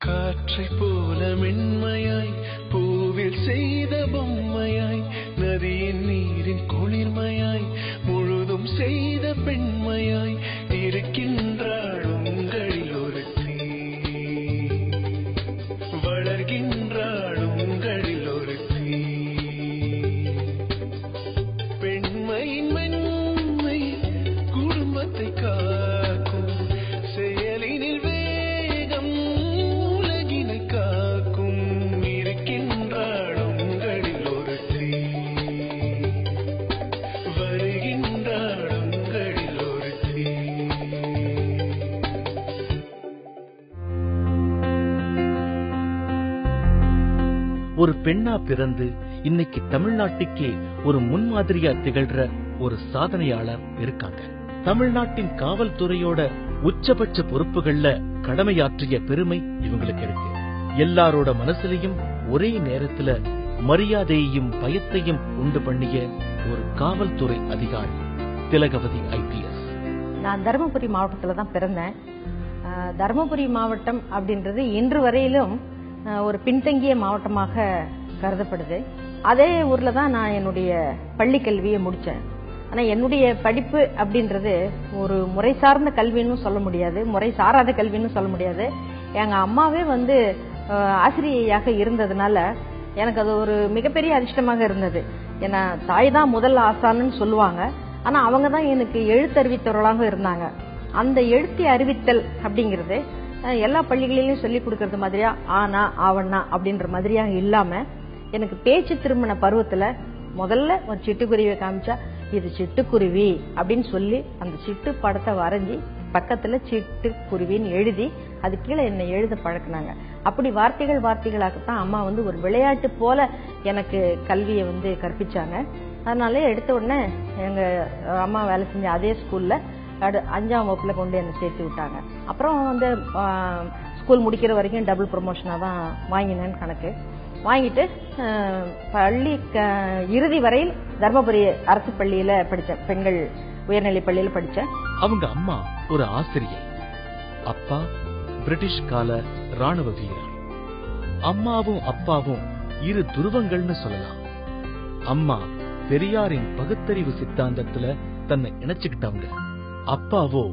காற்றை போல மென்மையாய் பூவில் செய்த பொம்மையாய் நதியின் நீரின் குளிர்மையாய் முழுதும் செய்த பெண்மையாய் ஒரு பெண்ணா பிறந்து இன்னைக்கு தமிழ்நாட்டுக்கே ஒரு முன்மாதிரியா திகழ்ற ஒரு சாதனையாளர் இருக்காங்க. தமிழ்நாட்டின் காவல்துறையோட உச்சபட்ச பொறுப்புகள்ல கடமையாற்றிய பெருமை இவங்களுக்கு இருக்கு. எல்லாரோட மனசுலயும் ஒரே நேரத்துல மரியாதையையும் பயத்தையும் உண்டு பண்ணிய ஒரு காவல்துறை அதிகாரி திலகவதி ஐபிஎஸ். நான் தருமபுரி மாவட்டத்துல தான் பிறந்தேன். தருமபுரி மாவட்டம் அப்படின்றது இன்று வரையிலும் ஒரு பின்தங்கிய மாவட்டமாக கருதப்படுது. அதே ஊர்ல தான் நான் என்னுடைய பள்ளி கல்வியை முடித்தேன் ஆனால் என்னுடைய படிப்பு அப்படின்றது ஒரு முறை சார்ந்த கல்வின்னு சொல்ல முடியாது. முறை சாராத கல்வின்னு சொல்ல முடியாது. எங்கள் அம்மாவே வந்து ஆசிரியையாக இருந்ததுனால எனக்கு அது ஒரு மிகப்பெரிய அதிர்ஷ்டமாக இருந்தது. ஏன்னா தாய் தான் முதல் ஆசான்னு சொல்லுவாங்க. ஆனா அவங்க தான் எனக்கு எழுத்தறிவித்தவர்களாக இருந்தாங்க. அந்த எழுத்தி அறிவித்தல் அப்படிங்கிறது எல்லா பள்ளிகளிலும் சொல்லிக் கொடுக்கறது மாதிரியா? ஆனா ஆவண்ணா அப்படின்ற மாதிரியா இல்லாம எனக்கு பேச்சு திருமண பருவத்துல முதல்ல ஒரு சிட்டுக்குருவியை காமிச்சா இது சிட்டுக்குருவி அப்படின்னு சொல்லி அந்த சிட்டு படத்தை வரைஞ்சி பக்கத்துல சிட்டுக்குருவின்னு எழுதி அது கீழே என்னை எழுத பழக்கினாங்க. அப்படி வார்த்தைகள் வார்த்தைகளாகத்தான் அம்மா வந்து ஒரு விளையாட்டு போல எனக்கு கல்வியை வந்து கற்பிச்சாங்க. அதனால எடுத்த உடனே எங்க அம்மா வேலை செஞ்ச அதே ஸ்கூல்ல அஞ்சாம் வகுப்புல கொண்டு என்ன சேர்த்து விட்டாங்க. அப்புறம் வந்து ஸ்கூல் முடிக்கிற வரைக்கும் டபுள் ப்ரொமோஷனாக தான் வாங்கினேன்னு கணக்கு. வாங்கிட்டு பள்ளி க- இறுதி வரையில் தர்மபுரி அரசு பள்ளியில படித்தேன் பெண்கள் உயர்நிலை பள்ளியில படித்தேன் அவங்க அம்மா ஒரு ஆசிரியர் அப்பா பிரிட்டிஷ் கால ராணுவ வீரர். அம்மாவும் அப்பாவும் இரு துருவங்கள்னு சொல்லலாம். அம்மா பெரியாரின் பகுத்தறிவு சித்தாந்தத்துல தன்னை இணைச்சுக்கிட்டவங்க. அப்பாவோ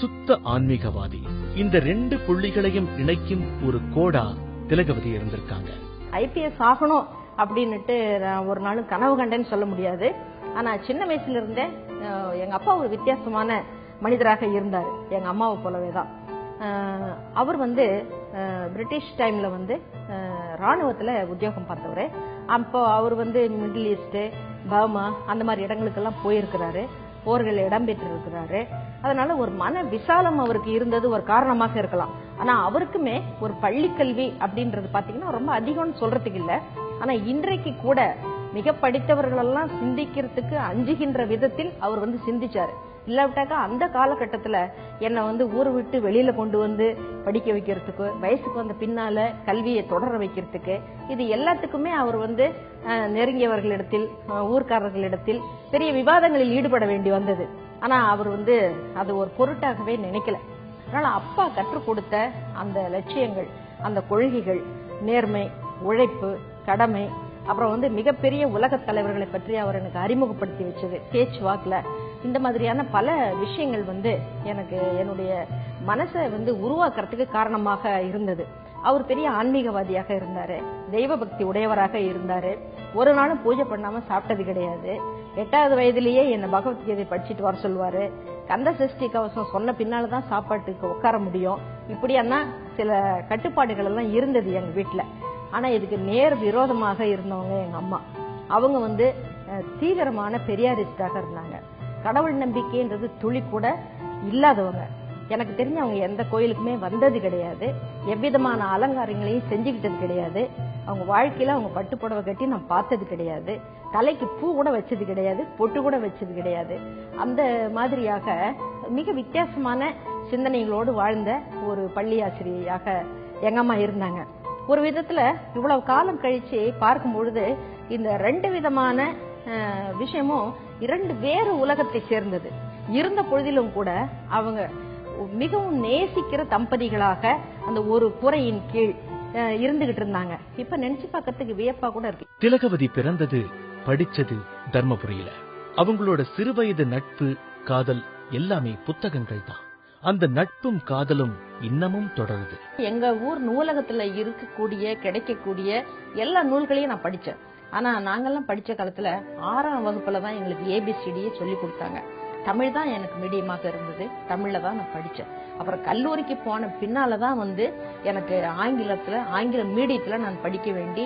சுத்த ஆன்மீகவாதி. இந்த ரெண்டு புள்ளிகளையும் இணைக்கும் ஒரு கோடா திலகவதி இருந்திருக்காங்க. ஐபிஎஸ் ஆகணும் அப்படின்னுட்டு நான் ஒரு நாளும் கனவு கண்டேன்னு சொல்ல முடியாது. ஆனா சின்ன வயசுல இருந்தே எங்க அப்பா ஒரு வித்தியாசமான மனிதராக இருந்தார். எங்க அம்மாவை போலவே தான் அவர் வந்து அஹ், பிரிட்டிஷ் டைம்ல வந்து ராணுவத்துல உத்தியோகம் பார்த்தவர். அப்போ அவர் வந்து மிடில் ஈஸ்ட் பர்மா அந்த மாதிரி இடங்களுக்கெல்லாம் போயிருக்கிறாரு. போர்கள் இடம்பெற்றிருக்கிறாரு. அதனால ஒரு மன விசாலம் அவருக்கு இருந்தது ஒரு காரணமாக இருக்கலாம். ஆனா அவருக்குமே ஒரு பள்ளி கல்வி அப்படின்றது பாத்தீங்கன்னா ரொம்ப அதிகம்னு சொல்றதுக்கு இல்ல. ஆனா இன்றைக்கு கூட மிக படித்தவர்கள் எல்லாம் சிந்திக்கிறதுக்கு அஞ்சுகின்ற விதத்தில் அவர் வந்து சிந்திச்சாரு. இல்லாவிட்டாக்கா அந்த காலகட்டத்துல என்னை வந்து ஊரை விட்டு வெளியில கொண்டு வந்து படிக்க வைக்கிறதுக்கு வயசுக்கு வந்த பின்னால கல்வியை தொடர வைக்கிறதுக்கு இது எல்லாத்துக்குமே அவர் வந்து நெருங்கியவர்களிடத்தில் ஊர்க்காரர்களிடத்தில் பெரிய விவாதங்களில் ஈடுபட வேண்டி வந்தது. ஆனா அவர் வந்து அது ஒரு பொருட்டாகவே நினைக்கல. அதனால அப்பா கற்றுக் கொடுத்த அந்த லட்சியங்கள் அந்த கொள்கைகள் நேர்மை உழைப்பு கடமை அப்புறம் வந்து மிகப்பெரிய உலகத் தலைவர்களை பற்றி அவர் எனக்கு அறிமுகப்படுத்தி வச்சது. பேச்சு வாக்கில் இந்த மாதிரியான பல விஷயங்கள் வந்து எனக்கு என்னுடைய மனசை வந்து உருவாக்குறதுக்கு காரணமாக இருந்தது. அவர் பெரிய ஆன்மீகவாதியாக இருந்தாரு. தெய்வ பக்தி உடையவராக இருந்தாரு. ஒரு நாளும் பூஜை பண்ணாம சாப்பிட்டது கிடையாது. எட்டாவது வயதிலேயே என்ன பகவத்கீதை படிச்சுட்டு வர சொல்லுவாரு கந்த சஷ்டி கவசம் சொன்ன பின்னால்தான் சாப்பாட்டுக்கு உட்கார முடியும். இப்படியானா சில கட்டுப்பாடுகள் எல்லாம் இருந்தது எங்க வீட்டுல. ஆனா இதுக்கு நேர் விரோதமாக இருந்தவங்க எங்க அம்மா. அவங்க வந்து தீவிரமான பெரியாரிஸ்டாக இருந்தாங்க. கடவுள் நம்பிக்கைன்றது துளி கூட இல்லாதவங்க. எனக்கு தெரிஞ்சு அவங்க எந்த கோயிலுக்குமே வந்தது கிடையாது. எவ்விதமான அலங்காரங்களையும் செஞ்சுக்கிட்டது கிடையாது. அவங்க வாழ்க்கையில அவங்க பட்டு புடவை கட்டி நான் பார்த்தது கிடையாது. தலைக்கு பூ கூட வச்சது கிடையாது. பொட்டு கூட வச்சது கிடையாது. அந்த மாதிரியாக மிக வித்தியாசமான சிந்தனைகளோடு வாழ்ந்த ஒரு பள்ளி ஆசிரியையாக எங்க அம்மா இருந்தாங்க. ஒரு விதத்துல இவ்வளவு காலம் கழிச்சு பார்க்கும் பொழுது இந்த ரெண்டு விதமான விஷயமும் இரண்டு வேறு உலகத்தை சேர்ந்தது. இருந்த பொழுதிலும் கூட அவங்க மிகவும் நேசிக்கிற தம்பதிகளாக அந்த ஒரு கூரையின் கீழ் இருந்துகிட்டு இருந்தாங்க. இப்ப நினைச்சு பார்க்கறதுக்கு வியப்பா கூட இருக்கு. திலகவதி பிறந்தது படிச்சது தர்மபுரியில. அவங்களோட சிறுவயது நட்பு காதல் எல்லாமே புத்தகங்கள் தான். அந்த நட்பும் காதலும் இன்னமும் தொடருது. எங்க ஊர் நூலகத்துல இருக்கக்கூடிய கிடைக்கக்கூடிய எல்லா நூல்களையும் நான் படிச்சேன். ஆனா நாங்கெல்லாம் படிச்ச காலத்துல ஆறாம் வகுப்புல தான் எங்களுக்கு ஏபிசிடியே சொல்லி கொடுத்தாங்க. தமிழ் தான் எனக்கு மீடியமாக இருந்தது. தமிழ்ல தான் நான் படிச்சேன். அப்புறம் கல்லூரிக்கு போன பின்னால தான் வந்து எனக்கு ஆங்கிலத்துல ஆங்கில மீடியத்துல நான் படிக்க வேண்டி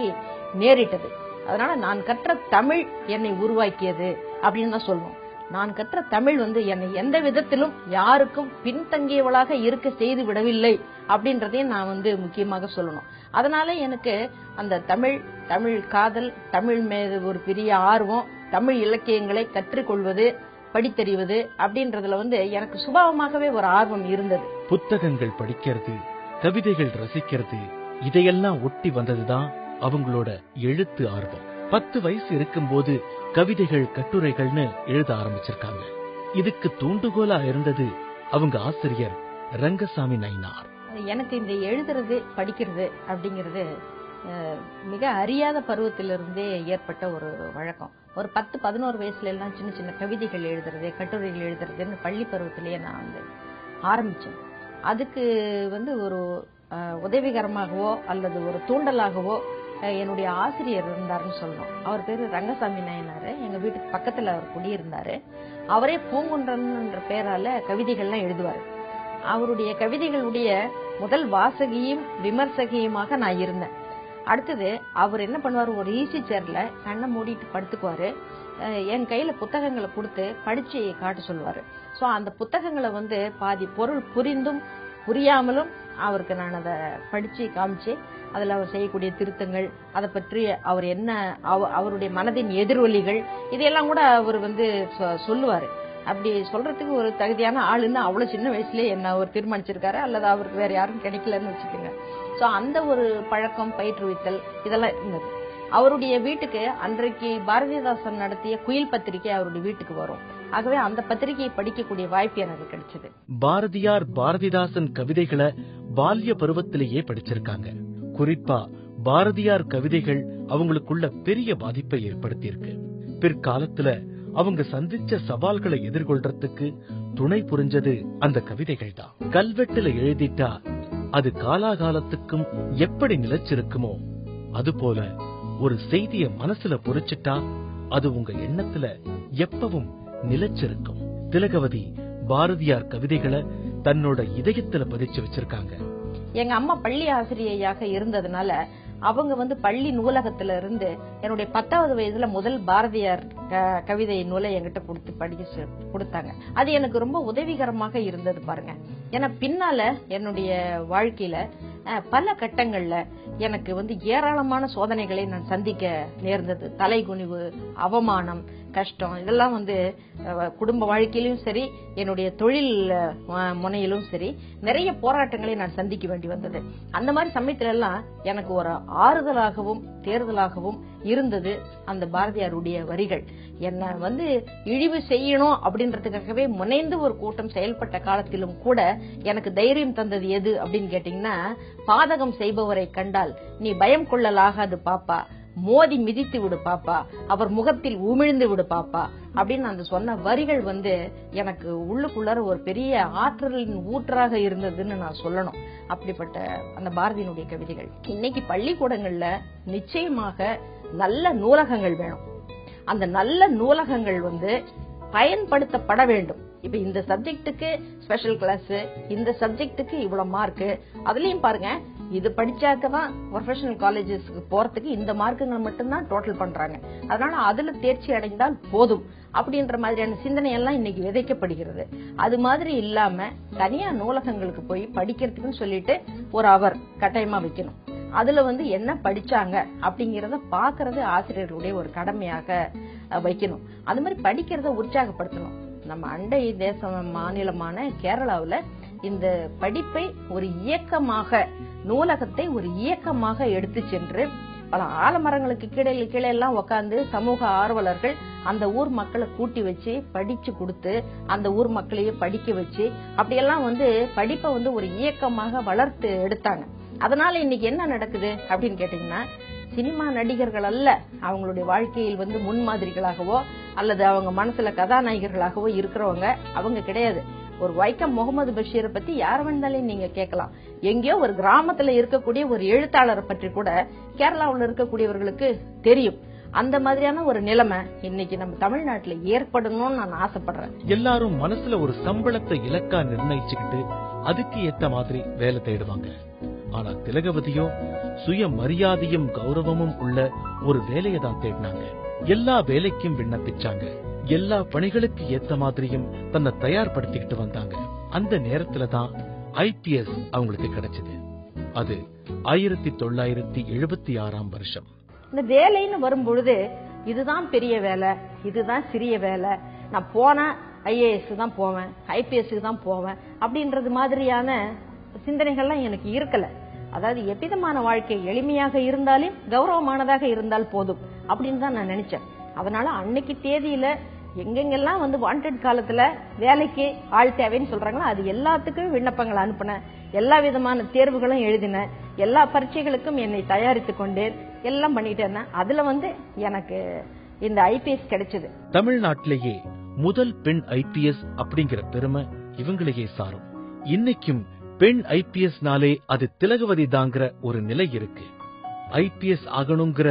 நேரிட்டது. அதனால நான் கற்ற தமிழ் என்னை உருவாக்கியது அப்படின்னு தான் சொல்லுவோம். நான் கற்ற தமிழ் வந்து என்னை எந்த விதத்திலும் யாருக்கும் பின்தங்கியவளாக இருக்க செய்து விடவில்லை அப்படின்றதையும் நான் வந்து முக்கியமாக சொல்லணும். அதனால எனக்கு அந்த தமிழ் தமிழ் காதல் தமிழ் மீது ஒரு பெரிய ஆர்வம் தமிழ் இலக்கியங்களை கற்றுக்கொள்வது படித்தறிவது அப்படின்றதுல வந்து எனக்கு சுபாவமாகவே ஒரு ஆர்வம் இருந்தது. புத்தகங்கள் படிக்கிறது கவிதைகள் ரசிக்கிறது இதையெல்லாம் ஒட்டி வந்ததுதான் அவங்களோட எழுத்து ஆர்வம். பத்து வயசு இருக்கும்போது கவிதைகள் கட்டுரைகள்னு எழுத ஆரம்பிச்சிருக்காங்க. இதுக்கு தூண்டுகோலா இருந்தது அவங்க ஆசிரியர் ரங்கசாமி நயினார். எனக்கு இந்த எழுதுறது படிக்கிறது அப்படிங்கிறது மிக அறியாத பருவத்திலிருந்தே ஏற்பட்ட ஒரு வழக்கம். ஒரு பத்து பதினோரு வயசுல எல்லாம் சின்ன சின்ன கவிதைகள் எழுதுறது கட்டுரைகள் எழுதுறதுன்னு பள்ளி பருவத்திலேயே நான் வந்து ஆரம்பிச்சேன். அதுக்கு வந்து ஒரு உதவிகரமாகவோ அல்லது ஒரு தூண்டலாகவோ என்னுடைய ஆசிரியர் இருந்தாருன்னு சொல்லணும். அவர் பேரு ரங்கசாமி நாயனாரு. எங்க வீட்டுக்கு பக்கத்துல அவர் குடியிருந்தாரு அவரே பூங்குன்றன் என்ற பெயரால கவிதைகள்லாம் எழுதுவாரு. அவருடைய கவிதைகளுடைய முதல் வாசகியும் விமர்சகியுமாக நான் இருந்தேன். அடுத்தது அவர் என்ன பண்ணுவார்? ஒரு ஈஸி சேர்ல கண்ணை மூடிட்டு படுத்துக்குவாரு. என் கையில புத்தகங்களை கொடுத்து படிச்சு காட்ட சொல்லுவாரு. சோ அந்த புத்தகங்களை வந்து பாதி பொருள் புரிந்தும் புரியாமலும் அவருக்கு நான் அதை படிச்சு காமிச்சு அதுல அவர் செய்யக்கூடிய திருத்தங்கள் அதை பற்றி அவர் என்ன அவ- அவருடைய மனதின் எதிரொலிகள் இதையெல்லாம் கூட அவர் வந்து சொல்லுவார் சொல்லுவாரு. அப்படி சொல்றதுக்கு ஒரு தகுதியான ஆளுன்னு அவ்வளவு சின்ன வயசுலேயே என்ன அவர் தீர்மானிச்சிருக்காரு? அல்லது அவருக்கு வேற யாரும் கிடைக்கலன்னு வச்சுக்கோங்க. ஸோ அந்த ஒரு பழக்கம் பயிற்றுவித்தல் இதெல்லாம் இருந்தது. அவருடைய வீட்டுக்கு அன்றைக்கு பாரதிதாசன் நடத்திய குயில் பத்திரிகை அவருடைய வீட்டுக்கு வரும். ஆகவே அந்த பத்திரிகையை படிக்கக்கூடிய வாய்ப்பு எனக்கு கிடைச்சது. பாரதியார் பாரதிதாசன் கவிதைகளை பால்ய பருவத்திலேயே படிச்சிருக்காங்க. குறிப்பா பாரதியார் கவிதைகள் அவங்களுக்குள்ள பெரிய பாதிப்பை ஏற்படுத்தியிருக்கு. பிற்காலத்துல அவங்க சந்திச்ச சவால்களை எதிர்கொள்றதுக்கு துணை புரிஞ்சது அந்த கவிதைகள் தான் கல்வெட்டுல எழுதிட்டா அது காலாகாலத்துக்கும் எப்படி நிலைச்சிருக்குமோ அதுபோல ஒரு செய்திய மனசுல பொறிச்சிட்டா அது உங்க எண்ணத்துல எப்பவும் நிலைச்சிருக்கும். திலகவதி பாரதியார் கவிதைகளை தன்னோட இதயத்துல பதிச்சு வச்சிருக்காங்க. எங்க அம்மா பள்ளி ஆசிரியையாக இருந்ததுனால அவங்க வந்து பள்ளி நூலகத்துல இருந்து என்னுடைய பத்தாவது வயதுல முதல் பாரதியார் கவிதை நூலை என்கிட்ட கொடுத்து படிக்க கொடுத்தாங்க. அது எனக்கு ரொம்ப உதவிகரமாக இருந்தது பாருங்க. ஏன்னா பின்னால என்னுடைய வாழ்க்கையில அஹ், பல கட்டங்கள்ல எனக்கு வந்து ஏராளமான சோதனைகளை நான் சந்திக்க நேர்ந்தது. தலைகுனிவு அவமானம் கஷ்டம். இதெல்லாம் வந்து குடும்ப வாழ்க்கையிலும் சரி என்னுடைய தொழில் முனையிலும் சரி நிறைய போராட்டங்களை நான் சந்திக்க வேண்டி வந்தது. அந்த மாதிரி சமயத்துல எல்லாம் எனக்கு ஒரு ஆறுதலாகவும் தேர்தலாகவும் இருந்தது அந்த பாரதியாருடைய வரிகள். என்ன வந்து இழிவு செய்யணும் அப்படின்றதுக்காகவே முனைந்து ஒரு கூட்டம் செயல்பட்ட காலத்திலும் கூட எனக்கு தைரியம் தந்தது எது அப்படின்னு கேட்டீங்கன்னா பாதகம் செய்பவரை கண்டால் நீ பயம் கொள்ளலாகாது பாப்பா. மோதி மிதித்து விடு பாப்பா. அவர் முகத்தில் உமிழ்ந்து விடு பாப்பா. அப்படின்னு அந்த சொன்ன வரிகள் வந்து எனக்கு உள்ளுக்குள்ளார ஒரு பெரிய ஆற்றலின் ஊற்றாக இருந்ததுன்னு நான் சொல்லணும். அப்படிப்பட்ட அந்த பாரதியினுடைய கவிதைகள். இன்னைக்கு பள்ளிக்கூடங்கள்ல நிச்சயமாக நல்ல நூலகங்கள் வேணும். அந்த நல்ல நூலகங்கள் வந்து பயன்படுத்தப்பட வேண்டும். இப்ப இந்த சப்ஜெக்டுக்கு ஸ்பெஷல் கிளாஸ் இந்த சப்ஜெக்டுக்கு இவ்வளவு மார்க் அதுலயும் பாருங்க இது படிச்சாக்க தான் ப்ரொஃபஷனல் காலேஜஸ்க்கு போறதுக்கு இந்த மார்க்குகள் மட்டும்தான் டோட்டல் பண்றாங்க. அதனால அதுல தேர்ச்சி அடைந்தால் போதும் அப்படின்ற மாதிரியான சிந்தனை எல்லாம் இன்னைக்கு விதைக்கப்படுகிறது. அது மாதிரி இல்லாம தனியா நூலகங்களுக்கு போய் படிக்கிறதுக்குன்னு சொல்லிட்டு ஒரு அவர் கட்டாயமா வைக்கணும். அதுல வந்து என்ன படிச்சாங்க அப்படிங்கறத பாக்குறது ஆசிரியர்களுடைய ஒரு கடமையாக வைக்கணும். அது மாதிரி படிக்கிறத உற்சாகப்படுத்தணும். நம்ம அண்டை தேசம் மாநிலமான கேரளாவில் இந்த படிப்பை ஒரு இயக்கமாக நூலகத்தை ஒரு இயக்கமாக எடுத்து சென்று பல ஆலமரங்களுக்கு கீழே கீழே எல்லாம் உட்காந்து சமூக ஆர்வலர்கள் அந்த ஊர் மக்களை கூட்டி வச்சு படிச்சு கொடுத்து அந்த ஊர் மக்களையே படிக்க வச்சு அப்படியெல்லாம் வந்து படிப்பை வந்து ஒரு இயக்கமாக வளர்த்து எடுத்தாங்க. அதனால இன்னைக்கு என்ன நடக்குது அப்படின்னு கேட்டீங்கன்னா சினிமா நடிகர்கள் அல்ல அவங்களுடைய வாழ்க்கையில் வந்து முன்மாதிரிகளாகவோ அல்லது அவங்க மனசுல கதாநாயகர்களாகவோ இருக்கிறவங்க அவங்க கிடையாது. ஒரு வைக்கம் முகமது பஷீரை பத்தி யார வேணாலும் நீங்க கேட்கலாம். எங்கேயோ ஒரு கிராமத்துல இருக்கக்கூடிய ஒரு எழுத்தாளரை பற்றி கூட கேரளாவுல இருக்கக்கூடியவர்களுக்கு தெரியும். அந்த மாதிரியான ஒரு நிலைமை இன்னைக்கு நம்ம தமிழ்நாட்டுல ஏற்படணும்னு நான் ஆசைப்படுறேன். எல்லாரும் மனசுல ஒரு சம்பளத்தை இலக்கா நிர்ணயிச்சுக்கிட்டு அதுக்கு ஏத்த மாதிரி வேலை தேடுவாங்க. ஆனா திலகவதியோ சுய மரியாதையும் கௌரவமும் உள்ள ஒரு வேலையை தான் தேடினாங்க. எல்லா வேலைக்கும் விண்ணப்பிச்சாங்க. எல்லா பணிகளுக்கு ஏத்த மாதிரியும் தன்னை தயார்படுத்திக்கிட்டு வந்தாங்க. அந்த நேரத்துல தான் ஐபிஎஸ் அவங்களுக்கு கிடைச்சது. அது ஆயிரத்தி தொள்ளாயிரத்தி எழுபத்தி ஆறாம் வருஷம். இந்த வேலைன்னு வரும் பொழுது இதுதான் பெரிய வேலை இதுதான் சிறிய வேலை. நான் போனேன் ஐஏஎஸ் தான் போவேன் ஐபிஎஸ்க்கு தான் போவேன் அப்படின்றது மாதிரியான சிந்தனைகள்லாம் எனக்கு இருக்கல. அதாவது எவ்விதமான வாழ்க்கை எளிமையாக இருந்தாலே கௌரவமானதாக இருந்தால் போதும் அப்படின்னு தான் நான் நினைச்சேன். அதனால அன்னைக்கு தேதியில எங்கெங்கெல்லாம் வந்து வாண்டட் காலத்துல வேலைக்கு ஆள் தேவைன்னு சொல்றாங்களோ அது எல்லாத்துக்கும் விண்ணப்பங்கள் அனுப்பின எல்லா விதமான தேர்வுகளும் எழுதின எல்லா பரீட்சைகளுக்கும் என்னை தயாரித்து கொண்டேன். எல்லாம் பண்ணிட்டு இருந்தேன். அதுல வந்து எனக்கு இந்த ஐபிஎஸ் கிடைச்சது. தமிழ்நாட்டிலேயே முதல் பெண் ஐபிஎஸ் அப்படிங்கிற பெருமை இவங்களையே சாரும். இன்னைக்கும் பெண் ஐபிஎஸ்னாலே அது திலகவதி தாங்கிற ஒரு நிலை இருக்கு. ஐபிஎஸ் ஆகணுங்கிற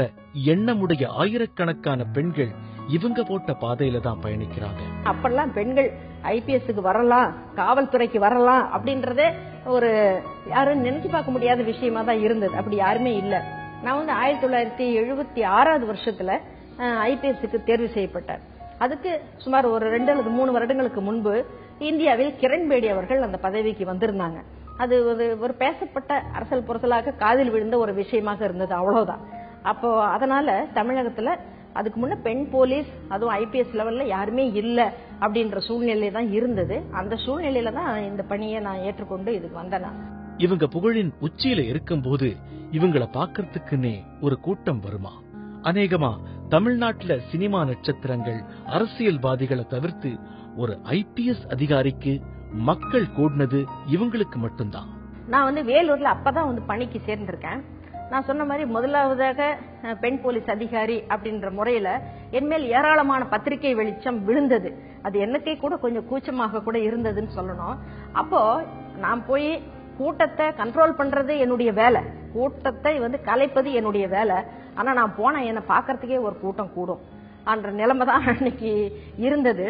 எண்ணமுடைய ஆயிரக்கணக்கான பெண்கள் இவங்க போட்ட பாதையில தான் பயணிக்கிறாங்க. அப்பெல்லாம் பெண்கள் ஐபிஎஸ்க்கு வரலாம் காவல்துறைக்கு வரலாம் அப்படின்றதே ஒரு யாரும் நினைச்சு பார்க்க முடியாத விஷயமா தான் இருந்தது. அப்படி யாருமே இல்ல. நான் வந்து ஆயிரத்தி தொள்ளாயிரத்தி எழுபத்தி ஆறாவது வருஷத்துல ஐபிஎஸ்க்கு தேர்வு செய்யப்பட்டேன். அதுக்கு சுமார் ஒரு ரெண்டு அல்லது மூணு வருடங்களுக்கு முன்பு இந்தியாவில் கிரண்பேடி அவர்கள் அந்த பதவிக்கு வந்திருந்தாங்க. அது ஒரு ஒரு பேசப்பட்ட அரசல் புரசலாக காதில் விழுந்த ஒரு விஷயமாக இருந்தது அவ்வளவுதான். அப்போ அதனால தமிழகத்துல அதுக்கு முன்ன பெண் போலீஸ் அதுவும் ஐபிஎஸ் லெவல்ல யாருமே இல்ல அப்படின்ற சூழ்நிலை தான் இருந்தது. அந்த சூழ்நிலையில தான் இந்த பணியை நான் ஏற்றுக்கொண்டு இதுக்கு வந்தேன் இவங்க புகழின் உச்சியில இருக்கும் போது இவங்கள பாக்கறதுக்குன்னே ஒரு கூட்டம் வருமா? அநேகமா தமிழ்நாட்டுல சினிமா நட்சத்திரங்கள் அரசியல்வாதிகளை தவிர்த்து ஒரு ஐபிஎஸ் அதிகாரிக்கு மக்கள் கூடினது இவங்களுக்கு மட்டும்தான். நான் வந்து வேலூர்ல அப்பதான் வந்து பணிக்கு சேர்ந்திருக்கேன். நான் சொன்ன மாதிரி முதலாவதாக பெண் போலீஸ் அதிகாரி அப்படின்ற முறையில என்மேல் ஏராளமான பத்திரிகை வெளிச்சம் விழுந்தது. அது எனக்கே கூட கொஞ்சம் கூச்சமாக கூட இருந்ததுன்னு சொல்லணும். அப்போ நான் போய் கூட்டத்தை கண்ட்ரோல் பண்றது என்னுடைய வேலை. கூட்டத்தை வந்து கலைப்பது என்னுடைய வேலை. ஆனா நான் போனா என்னை பார்க்கறதுக்கே ஒரு கூட்டம் கூடும். அன்ற நிலைமை தான் அன்னைக்கு இருந்தது.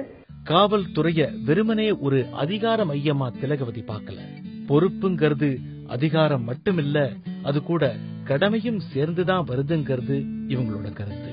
காவல்துறைய வெறுமனே ஒரு அதிகார மையமா திலகவதி பார்க்கல. பொறுப்புங்கிறது அதிகாரம் மட்டுமில்ல அது கூட கடமையும் சேர்ந்துதான் வருதுங்கிறது இவங்களோட கருத்து.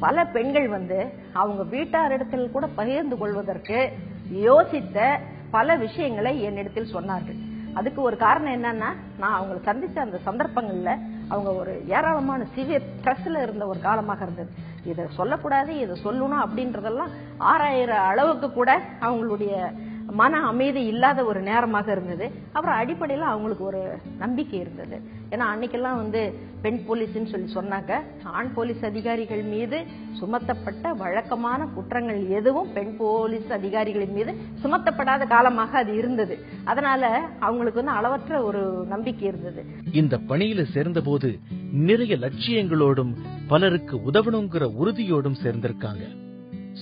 பல பெண்கள் வந்து அவங்க வீட்டாரிடத்தில் கூட பகிர்ந்து கொள்வதற்கு யோசித்த பல விஷயங்களை என்னிடத்தில் சொன்னார்கள். அதுக்கு ஒரு காரணம் என்னன்னா நான் அவங்களை சந்திச்ச அந்த சந்தர்ப்பங்கள்ல அவங்க ஒரு ஏராளமான சிவியர் ஸ்ட்ரெஸ்ல இருந்த ஒரு காலமாக இருந்தது. இதை சொல்லக்கூடாது இதை சொல்லணும் அப்படின்றதெல்லாம் ஆறாயிர அளவுக்கு கூட அவங்களுடைய மன அமைதி இல்லாத ஒரு நேரமாக இருந்தது. அப்புறம் அடிப்படையில் அவங்களுக்கு ஒரு நம்பிக்கை இருந்தது. ஏன்னா அன்னைக்கெல்லாம் வந்து பெண் போலீஸ்ன்னு சொல்லி சொன்னாங்க. ஆண் போலீஸ் அதிகாரிகள் மீது சுமத்தப்பட்ட வழக்கமான குற்றங்கள் எதுவும் பெண் போலீஸ் அதிகாரிகளின் மீது சுமத்தப்படாத காலமாக அது இருந்தது. அதனால அவங்களுக்கு வந்து அளவற்ற ஒரு நம்பிக்கை இருந்தது. இந்த பணியில சேர்ந்தபோது நிறைய லட்சியங்களோடும் பலருக்கு உதவணுங்கிற உறுதியோடும் சேர்ந்திருக்காங்க.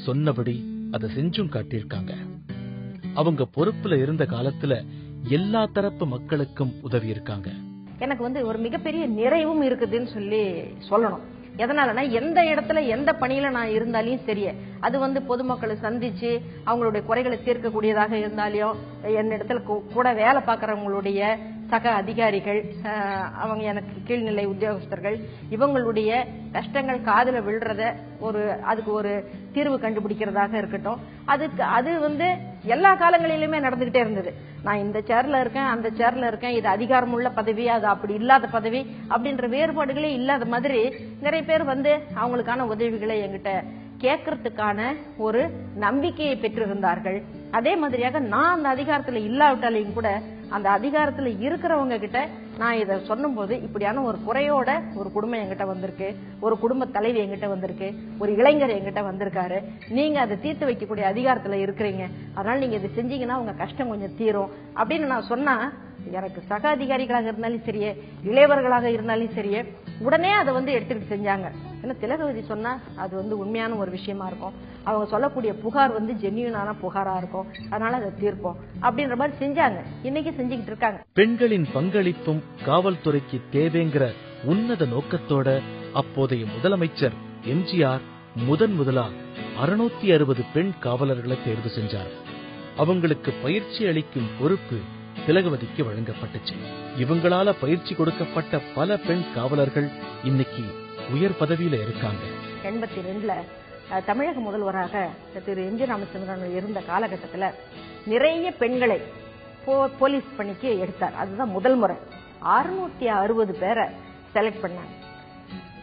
சொன்னபடி அதை செஞ்சும் காட்டியிருக்காங்க. அவங்க பொறுப்புல இருந்த காலத்துல எல்லா தரப்பு மக்களுக்கும் உதவி இருக்காங்க எனக்கு வந்து ஒரு மிகப்பெரிய நிறைவும் இருக்குதுன்னு சொல்லி சொல்லணும். எதனாலனா எந்த இடத்துல எந்த பணியில நான் இருந்தாலையும் சரி அது வந்து பொதுமக்களை சந்திச்சு அவங்களுடைய குறைகளை தீர்க்கக்கூடியதாக இருந்தாலையும் என்னிடத்துல கூ- கூட வேலை பார்க்கறவங்களுடைய சக அதிகாரிகள் அவங்க எனக்கு கீழ்நிலை உத்தியோகஸ்தர்கள் இவங்களுடைய கஷ்டங்கள் காதில் விழுறத ஒரு அதுக்கு ஒரு தீர்வு கண்டுபிடிக்கிறதாக இருக்கட்டும். அதுக்கு அது வந்து எல்லா காலங்களிலுமே நடந்துகிட்டே இருந்தது. நான் இந்த சேர்ல இருக்கேன் அந்த சேர்ல இருக்கேன் இது அதிகாரமுள்ள பதவி அது அப்படி இல்லாத பதவி அப்படின்ற வேறுபாடுகளே இல்லாத மாதிரி நிறைய பேர் வந்து அவங்களுக்கான உதவிகளை எங்கிட்ட கேட்கறதுக்கான ஒரு நம்பிக்கையை பெற்றிருந்தார்கள். அதே மாதிரியாக நான் அந்த அதிகாரத்துல இல்லாவிட்டாலையும் கூட அந்த அதிகாரத்துல இருக்கிறவங்க கிட்ட நான் இதை சொல்லும்போது இப்படியான ஒரு குறையோட ஒரு குடும்பம் என்கிட்ட வந்திருக்கு ஒரு குடும்ப தலைவி என்கிட்ட வந்திருக்கு ஒரு இளைஞர் என்கிட்ட வந்திருக்காரு. நீங்க அதை தீர்த்து வைக்கக்கூடிய அதிகாரத்துல இருக்கிறீங்க. அதனால நீங்க இதை செஞ்சீங்கன்னா உங்க கஷ்டம் கொஞ்சம் தீரும். அப்படின்னு நான் சொன்னா எனக்கு சக அதிகாரிகளாக இருந்தாலும் சரியே இளையவர்களாக இருந்தாலும் சரியே உடனே அதை வந்து எடுத்துக்கிட்டு செஞ்சாங்க. ஏன்னா திலகவதி சொன்னா அது வந்து உண்மையான ஒரு விஷயமா இருக்கும். அவங்க சொல்லக்கூடிய புகார் வந்து ஜென்யூனான புகாரா இருக்கும். அதனால அதை தீர்ப்போம். அப்படின்ற மாதிரி செஞ்சாங்க. இன்னைக்கு செஞ்சுக்கிட்டு இருக்காங்க. பெண்களின் பங்களிப்பும் காவல்துறைக்கு தேவைங்கிற உன்னத நோக்கத்தோட அப்போதைய முதலமைச்சர் எம்ஜிஆர் முதன் முதலா அறுநூத்தி அறுபது பெண் காவலர்களை தேர்வு செஞ்சார். அவங்களுக்கு பயிற்சி அளிக்கும் பொறுப்பு திலகவதிக்கு வழங்கப்பட்டுச்சு. இவங்களால பயிற்சி கொடுக்கப்பட்ட பல பெண் காவலர்கள் இன்னைக்கு உயர் பதவியில இருக்காங்க. எண்பத்தி ரெண்டுல தமிழக முதல்வராக திரு. எம். ஜி. ராமச்சந்திரன் இருந்த காலகட்டத்துல நிறைய பெண்களை போலீஸ் பணிக்கு எடுத்தார். அதுதான் முதல் முறை. அறுநூத்தி அறுபது பேரை செலக்ட் பண்ணாங்க.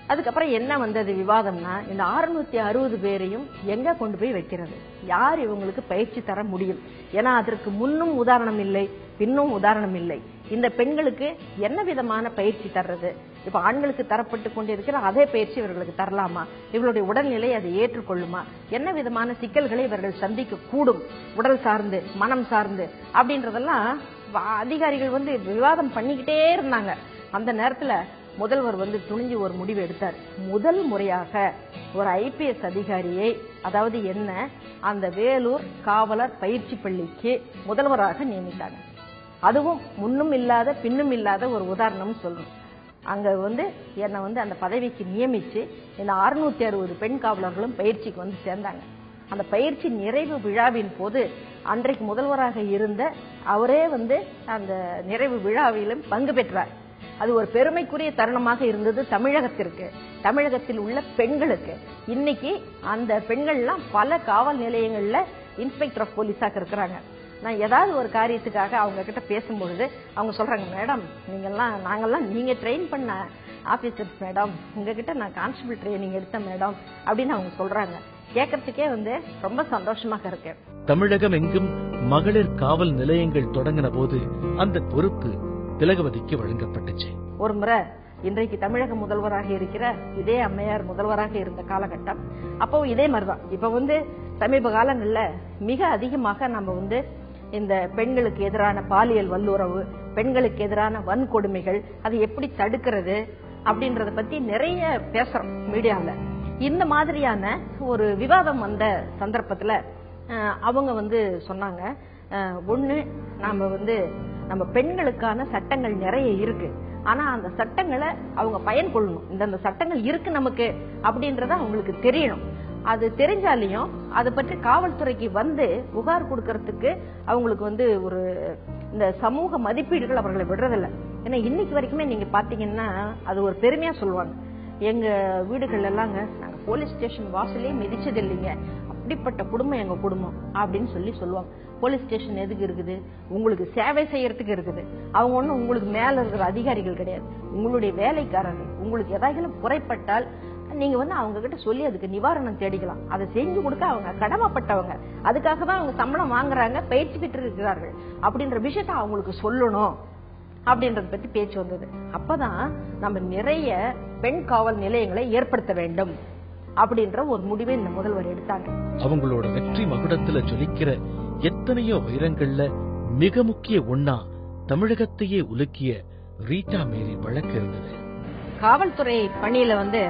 அதுக்கப்புறம் என்ன வந்தது விவாதம்னா இந்த 660 அறுபது பேரையும் எங்க கொண்டு போய் வைக்கிறது? யார் இவங்களுக்கு பயிற்சி தர முடியும்? ஏன்னா அதற்கு முன்னும் உதாரணம் இல்லை பின்னும் உதாரணம் இல்லை. இந்த பெண்களுக்கு என்ன விதமான பயிற்சி தர்றது? இப்ப ஆண்களுக்கு தரப்பட்டு கொண்டிருக்கிற அதே பயிற்சி இவர்களுக்கு தரலாமா? இவர்களுடைய உடல்நிலை அதை ஏற்றுக்கொள்ளுமா? என்ன விதமான சிக்கல்களை இவர்கள் சந்திக்க கூடும் உடல் சார்ந்து மனம் சார்ந்து அப்படின்றதெல்லாம் அதிகாரிகள் வந்து விவாதம் பண்ணிக்கிட்டே இருந்தாங்க. அந்த நேரத்துல முதல்வர் வந்து துணிஞ்சு ஒரு முடிவு எடுத்தார். முதல் முறையாக ஒரு ஐபிஎஸ் அதிகாரியை அதாவது என்ன? அந்த வேலூர் காவலர் பயிற்சி பள்ளிக்கு முதல்வராக நியமித்தாங்க. அதுவும் முன்னும் இல்லாத பின்னும் இல்லாத ஒரு உதாரணம் சொல்லணும் அங்க வந்து என்னை வந்து அந்த பதவிக்கு நியமிச்சு இந்த 660 அறுபது பெண் காவலர்களும் பயிற்சிக்கு வந்து சேர்ந்தாங்க. அந்த பயிற்சி நிறைவு விழாவின் போது அன்றைக்கு முதல்வராக இருந்த அவரே வந்து அந்த நிறைவு விழாவிலும் பங்கு பெற்றார். அது ஒரு பெருமைக்குரிய தருணமாக இருந்தது தமிழகத்திற்கு. தமிழகத்தில் உள்ள பெண்களுக்கு. இன்னைக்கு அந்த பெண்கள்லாம் பல காவல் நிலையங்கள்ல இன்ஸ்பெக்டர் ஆஃப் போலீஸாக இருக்கிறாங்க. நான் ஏதாவது ஒரு காரியத்துக்காக அவங்க கிட்ட பேசும்பொழுது அவங்க சொல்றாங்க மேடம் நீங்கெல்லாம் நாங்கெல்லாம் நீங்க ட்ரெயின் பண்ண ஆபீசர்ஸ் மேடம் உங்ககிட்ட நான் கான்ஸ்டபிள் ட்ரைனிங் எடுத்தேன் மேடம் அப்படின்னு அவங்க சொல்றாங்க. கேட்கறதுக்கே வந்து ரொம்ப சந்தோஷமாக இருக்கு. தமிழகம் எங்கும் மகளிர் காவல் நிலையங்கள் தொடங்கின போது அந்த பொறுப்பு திலகவதிக்கு வழங்கப்பட்டுச்சு. ஒரு முறை இன்றைக்கு தமிழக முதல்வராக இருக்கிற இதே அம்மையார் முதல்வராக இருந்த காலகட்டம் அப்போ இதே மாதிரிதான். இப்ப வந்து சமீப காலங்கள்ல மிக அதிகமாக நம்ம வந்து இந்த பெண்களுக்கு எதிரான பாலியல் வல்லுறவு பெண்களுக்கு எதிரான வன்கொடுமைகள் அதை எப்படி தடுக்கிறது அப்படின்றத பத்தி நிறைய பேசுறோம் மீடியால. இந்த மாதிரியான ஒரு விவாதம் வந்த சந்தர்ப்பத்துல அவங்க வந்து சொன்னாங்க ஒன்று ஒண்ணு நாம வந்து நம்ம பெண்களுக்கான சட்டங்கள் நிறைய இருக்கு. ஆனா அந்த சட்டங்களை அவங்க பயன் கொள்ளணும். இந்தந்த சட்டங்கள் இருக்கு நமக்கு அப்படின்றத அவங்களுக்கு தெரியணும். அது தெரிஞ்சாலையும் அதை பற்றி காவல்துறைக்கு வந்து புகார் கொடுக்கறதுக்கு அவங்களுக்கு வந்து ஒரு இந்த சமூக மதிப்பீடுகள் அவர்களை விடுறதில்ல. ஏன்னா இன்னைக்கு வரைக்குமே நீங்க பாத்தீங்கன்னா அது ஒரு பெருமையா சொல்லுவாங்க. எங்க வீடுகள் எல்லாங்க நாங்க போலீஸ் ஸ்டேஷன் வாசலே மிதிச்சது இல்லைங்க. அப்படிப்பட்ட குடும்பம் எங்க குடும்பம் அப்படின்னு சொல்லி சொல்லுவாங்க. போலீஸ் ஸ்டேஷன் எதுக்கு இருக்குது? உங்களுக்கு சேவை செய்யறதுக்கு இருக்குது. அவங்க ஒண்ணும் உங்களுக்கு மேல இருக்கிற அதிகாரிகள் கிடையாது. உங்களுடைய வேலைக்காரர்கள் உங்களுக்கு ஏதாவது குறைப்பட்டால் நீங்க வந்து அவங்க கிட்ட சொல்லி அதுக்கு நிவாரணம் தேடிக்கலாம். அதை செஞ்சு கொடுக்க அவங்க கடமைப்பட்டவங்க. அதுக்காக தான் அவங்க சம்பளம் வாங்குறாங்க பயிற்சி பெற்று இருக்கிறார்கள். அப்படின்ற விஷயத்த அவங்களுக்கு சொல்லணும். அப்படின்றத பத்தி பேச்சு வந்தது. அப்பதான் நம்ம நிறைய பெண் காவல் நிலையங்களை ஏற்படுத்த வேண்டும் அப்படின்ற ஒரு முடிவை இந்த முதல்வர் எடுத்தாங்க. அவங்களோட வெற்றி மகுடத்துல ஜொலிக்கிற எத்தனையோ வைரங்கள்ல மிக முக்கிய ஒண்ணா தமிழகத்தையே உலுக்கிய ரீட்டா மேரி வழக்கு இருந்தது. காவல்துறை பணியில வந்து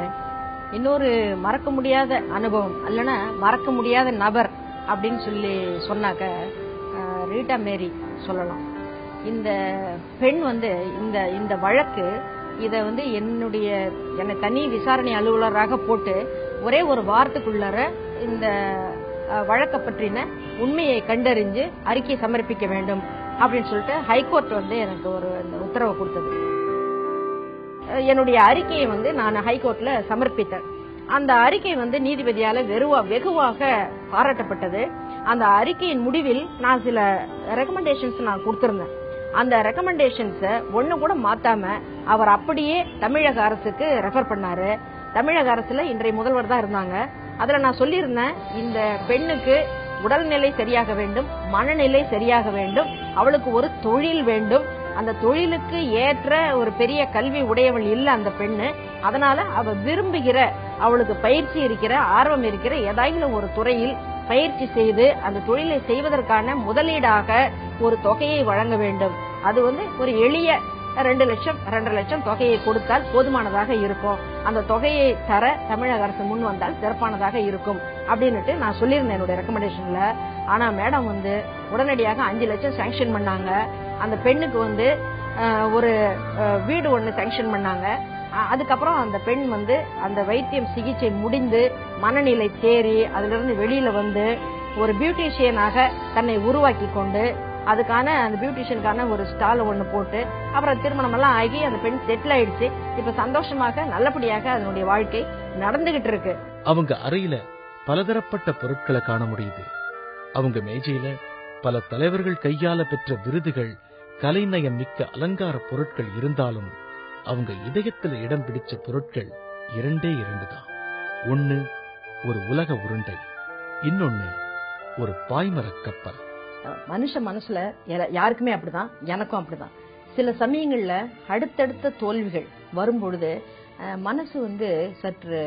இன்னொரு மறக்க முடியாத அனுபவம் அல்லனா மறக்க முடியாத நபர் அப்படின்னு சொல்லி சொன்னாக்க ரீட்டா மேரி சொல்லலாம். இந்த பெண் வந்து இந்த இந்த வழக்கு இதை வந்து என்னுடைய என்னை தனி விசாரணை அலுவலராக போட்டு ஒரே ஒரு வாரத்துக்குள்ளார இந்த வழக்கை பற்றின உண்மையை கண்டறிஞ்சு அறிக்கை சமர்ப்பிக்க வேண்டும் அப்படின்னு சொல்லிட்டு ஹைகோர்ட் வந்து எனக்கு ஒரு இந்த உத்தரவு கொடுத்தது. என்னுடைய அறிக்கையை வந்து நான் ஹைகோர்ட்ல சமர்ப்பித்தேன். அந்த அறிக்கை வந்து நீதிபதியால வெறுவா வெகுவாக பாராட்டப்பட்டது. அந்த அறிக்கையின் முடிவில் நான் சில ரெக்கமெண்டேஷன்ஸ் நான் கொடுத்திருந்தேன். அந்த ரெக்கமெண்டேஷன்ஸ ஒண்ணு கூட மாத்தாம அவர் அப்படியே தமிழக அரசுக்கு ரெஃபர் பண்ணாரு. தமிழக அரசுல இன்றைய முதல்வர் தான் இருந்தாங்க. அதுல நான் சொல்லியிருந்தேன் இந்த பெண்ணுக்கு உடல்நிலை சரியாக வேண்டும் மனநிலை சரியாக வேண்டும் அவளுக்கு ஒரு தொழில் வேண்டும் அந்த தொழிலுக்கு ஏற்ற ஒரு பெரிய கல்வி உடையவள் இல்ல அந்த பெண்ணு. அதனால அவ விரும்புகிற அவளுக்கு பயிற்சி இருக்கிற ஆர்வம் இருக்கிற ஏதாயிலும் ஒரு துறையில் பயிற்சி செய்து அந்த தொழிலை செய்வதற்கான முதலீடாக ஒரு தொகையை வழங்க வேண்டும். அது வந்து ஒரு எளிய ரெண்டு லட்சம் ரெண்டரை லட்சம் தொகையை கொடுத்தால் போதுமானதாக இருக்கும். அந்த தொகையை தர தமிழக அரசு முன் வந்தால் சிறப்பானதாக இருக்கும். அப்படின்னுட்டு நான் சொல்லியிருந்தேன் என்னுடைய ரெக்கமெண்டேஷன்ல ஆனா மேடம் வந்து உடனடியாக அஞ்சு லட்சம் சாங்ஷன் பண்ணாங்க. அந்த பெண்ணுக்கு வந்து ஒரு வீடு ஒன்று சேங்ஷன் பண்ணாங்க. அதுக்கப்புறம் அந்த பெண் வந்து அந்த வைத்தியம் சிகிச்சை முடிந்து மனநிலை தேறி அதுல இருந்து வெளியில வந்து ஒரு பியூட்டிஷியனாக தன்னை உருவாக்கி கொண்டு அதுக்கான அந்த பியூட்டிஷியனுக்கான ஒரு ஸ்டால் ஒண்ணு போட்டு அப்புறம் திருமணம் எல்லாம் ஆகி அந்த பெண் செட்டில் ஆயிடுச்சு. இப்ப சந்தோஷமாக நல்லபடியாக அதனுடைய வாழ்க்கை நடந்துகிட்டு இருக்கு. அவங்க அறையில பலதரப்பட்ட பொருட்களை காண முடியுது. அவங்க மேஜையில பல தலைவர்கள் கையால பெற்ற விருதுகள் கலைநயம் மிக்க அலங்கார பொருட்கள் இருந்தாலும் அவங்க இதயத்துல இடம் பிடிச்ச பொருட்கள் இரண்டே இரண்டு தான் ஒன்னு ஒரு உலக உருண்டை. இன்னொன்னு ஒரு பாய்மரக் கப்பல். மனுஷ மனசுல யாருக்குமே அப்படிதான் எனக்கும் அப்படிதான். சில சமயங்கள்ல அடுத்தடுத்த தோல்விகள் வரும்பொழுது அஹ், மனசு வந்து சற்று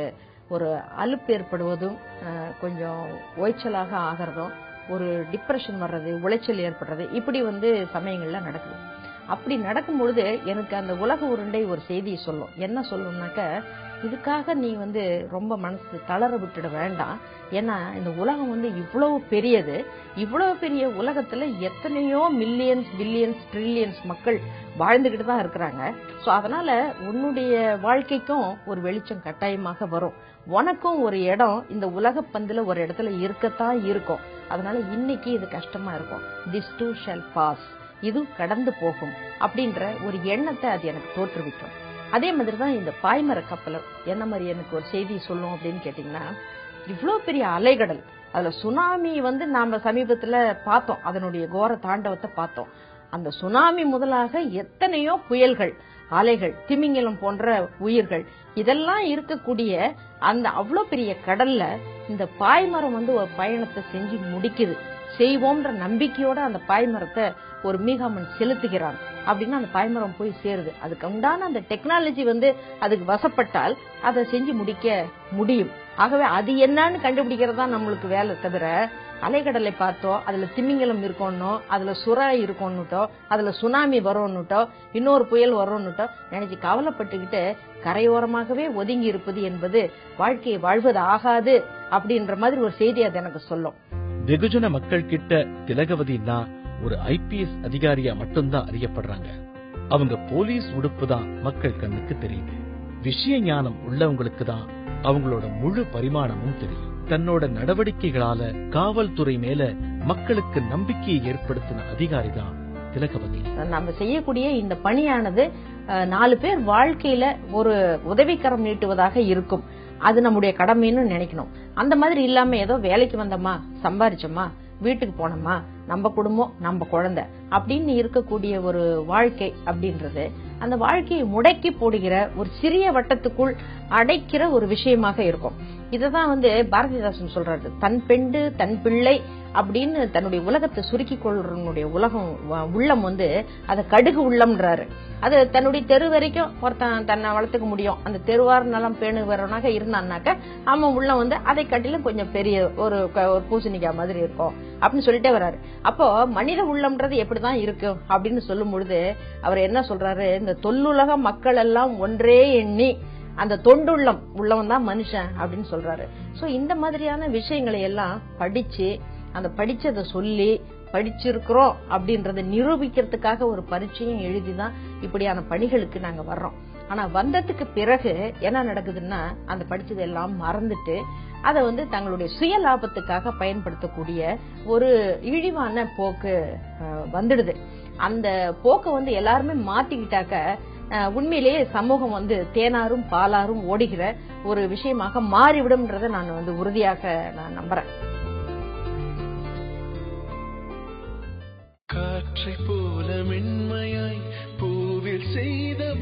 ஒரு அலுப்பு ஏற்படுவதும் அஹ், கொஞ்சம் ஓய்ச்சலாக ஆகிறதும் ஒரு டிப்ரெஷன் வர்றது உளைச்சல் ஏற்படுறது இப்படி வந்து சமயங்கள்ல நடக்குது. அப்படி நடக்கும் பொழுது எனக்கு அந்த உலக உருண்டை ஒரு செய்தியை சொல்லும். என்ன சொல்லும்னாக்க இதுக்காக நீ வந்து ரொம்ப மனசு தளர விட்டுட வேண்டாம். ஏன்னா இந்த உலகம் வந்து இவ்வளவு பெரியது. இவ்வளவு பெரிய உலகத்துல எத்தனையோ மில்லியன்ஸ் பில்லியன்ஸ் ட்ரில்லியன்ஸ் மக்கள் வாழ்ந்துகிட்டு தான் இருக்கிறாங்க. சோ அதனால உன்னுடைய வாழ்க்கைக்கும் ஒரு வெளிச்சம் கட்டாயமாக வரும். உனக்கும் ஒரு இடம் இந்த உலக பந்துல ஒரு இடத்துல இருக்கத்தான் இருக்கும். அதனால இன்னைக்கு இது கஷ்டமா இருக்கும். திஸ் டூ ஷெல் பாஸ் இது கடந்து போகும். அப்படின்ற ஒரு எண்ணத்தை அது எனக்கு தோற்றுவிக்கும். அதே மாதிரி தான் இந்த பாய்மர கப்பலும் என்ன மாதிரி எனக்கு ஒரு செய்தி சொல்லும் அப்படின்னு கேட்டீங்கன்னா இவ்வளோ பெரிய அலைகடல். அதுல சுனாமி வந்து நாம சமீபத்துல பார்த்தோம். அதனுடைய கோர தாண்டவத்தை பார்த்தோம். அந்த சுனாமி முதலாக எத்தனையோ புயல்கள் அலைகள் திமிங்கலம் போன்ற உயிர்கள் இதெல்லாம் இருக்கக்கூடிய அந்த அவ்வளோ பெரிய கடல்ல இந்த பாய்மரம் வந்து ஒரு பயணத்தை செஞ்சு முடிக்குது. செய்வோம்ன்ற நம்பிக்கையோட அந்த பாய்மரத்தை ஒரு மீகாமன் செலுத்துகிறான் அப்படின்னா அந்த பாய்மரம் போய் சேருது. அதுக்கு உண்டான அந்த டெக்னாலஜி வந்து அதுக்கு வசப்பட்டால் அதை செஞ்சு முடிக்க முடியும். ஆகவே அது என்னன்னு கண்டுபிடிக்கிறது தான் நம்மளுக்கு வேலை தவிர அலைக்கடலை பார்த்தோம் அதுல திமிங்கலம் இருக்கணும் அதுல சுறா இருக்கணுட்டோ அதுல சுனாமி வரும்னுட்டோ இன்னொரு புயல் வரும்னுட்டோ நினைச்சு கவலைப்பட்டுக்கிட்டு கரையோரமாகவே ஒதுங்கி இருப்பது என்பது வாழ்க்கையை வாழ்வது ஆகாது அப்படின்ற மாதிரி ஒரு செய்தி அது எனக்கு சொல்லும். வெகுஜன மக்கள் கிட்ட திலகவதினா ஒரு ஐபிஎஸ் அதிகாரியா மட்டும்தான் அறியப்படுறாங்க. அவங்க போலீஸ் உடுப்பு தான் மக்கள் கண்ணுக்கு தெரியுது. விஷய ஞானம் உள்ளவங்களுக்கு தான் அவங்களோட முழு பரிமாணமும் தெரியும். தன்னோட நடவடிக்கைகளால காவல்துறை மேல மக்களுக்கு நம்பிக்கையை ஏற்படுத்தின அதிகாரி தான் திலகவதி. நம்ம செய்யக்கூடிய இந்த பணியானது நாலு பேர் வாழ்க்கையில ஒரு உதவிக்கரம் நீட்டுவதாக இருக்கும். அது நம்முடைய கடமைன்னு நினைக்கணும். அந்த மாதிரி இல்லாம ஏதோ வேலைக்கு வந்தோமா? சம்பாரிச்சோமா? வீட்டுக்கு போனோமா நம்ம குடும்பம் நம்ம குழந்தை அப்படின்னு இருக்கக்கூடிய ஒரு வாழ்க்கை அப்படின்றது. அந்த வாழ்க்கையை முடக்கி போடுகிற ஒரு சிறிய வட்டத்துக்குள் அடைக்கிற ஒரு விஷயமாக இருக்கும். இததான் வந்து பாரதிதாசன் சொல்றாரு. தன் பெண்டு தன் பிள்ளை அப்படின்னு தன்னுடைய உலகத்தை சுருக்கி கொள்றவனுடைய உலகம் உள்ளம் வந்து அதை கடுகு உள்ளம்ன்றாரு. அது தன்னுடைய தெரு வரைக்கும் ஒருத்தன் தன்னை வளர்த்துக்க முடியும். அந்த தெருவார் நலம் பேணு வரவனாக இருந்தான்னாக்க அவன் உள்ளம் வந்து அதை கட்டிலும் கொஞ்சம் பெரிய ஒரு ஒரு பூசணிக்காய் மாதிரி இருக்கும். அப்படின்னு சொல்லிட்டே வர்றாரு. அப்போ மனித உள்ளம்ன்றது எப்படிதான் இருக்கும் அப்படின்னு சொல்லும் பொழுது அவர் என்ன சொல்றாரு? இந்த தொல்லுலக மக்கள் எல்லாம் ஒன்றே எண்ணி அந்த தொண்டுள்ளம் உள்ளவன் தான் மனுஷன் அப்படின்னு சொல்றாரு. சோ இந்த மாதிரியான விஷயங்களை எல்லாம் படிச்சு அந்த படிச்சதை சொல்லி படிச்சிருக்கிறோம் அப்படின்றத நிரூபிக்கிறதுக்காக ஒரு பரீட்சையும் எழுதிதான் இப்படியான பணிகளுக்கு நாங்க வர்றோம். ஆனா வந்ததுக்கு பிறகு என்ன நடக்குதுன்னா அந்த படிச்சதை எல்லாம் மறந்துட்டு அதை வந்து தங்களுடைய சுய லாபத்துக்காக பயன்படுத்தக்கூடிய ஒரு இழிவான போக்கு வந்துடுது. அந்த போக்கை வந்து எல்லாருமே மாத்திக்கிட்டாக்க உண்மையிலேயே சமூகம் வந்து தேனாரும் பாலாரும் ஓடுகிற ஒரு விஷயமாக மாறிவிடும்ன்றத நான் வந்து உறுதியாக நான் நம்புறேன். காற்றை போல மென்மையாய் பூவில் செய்த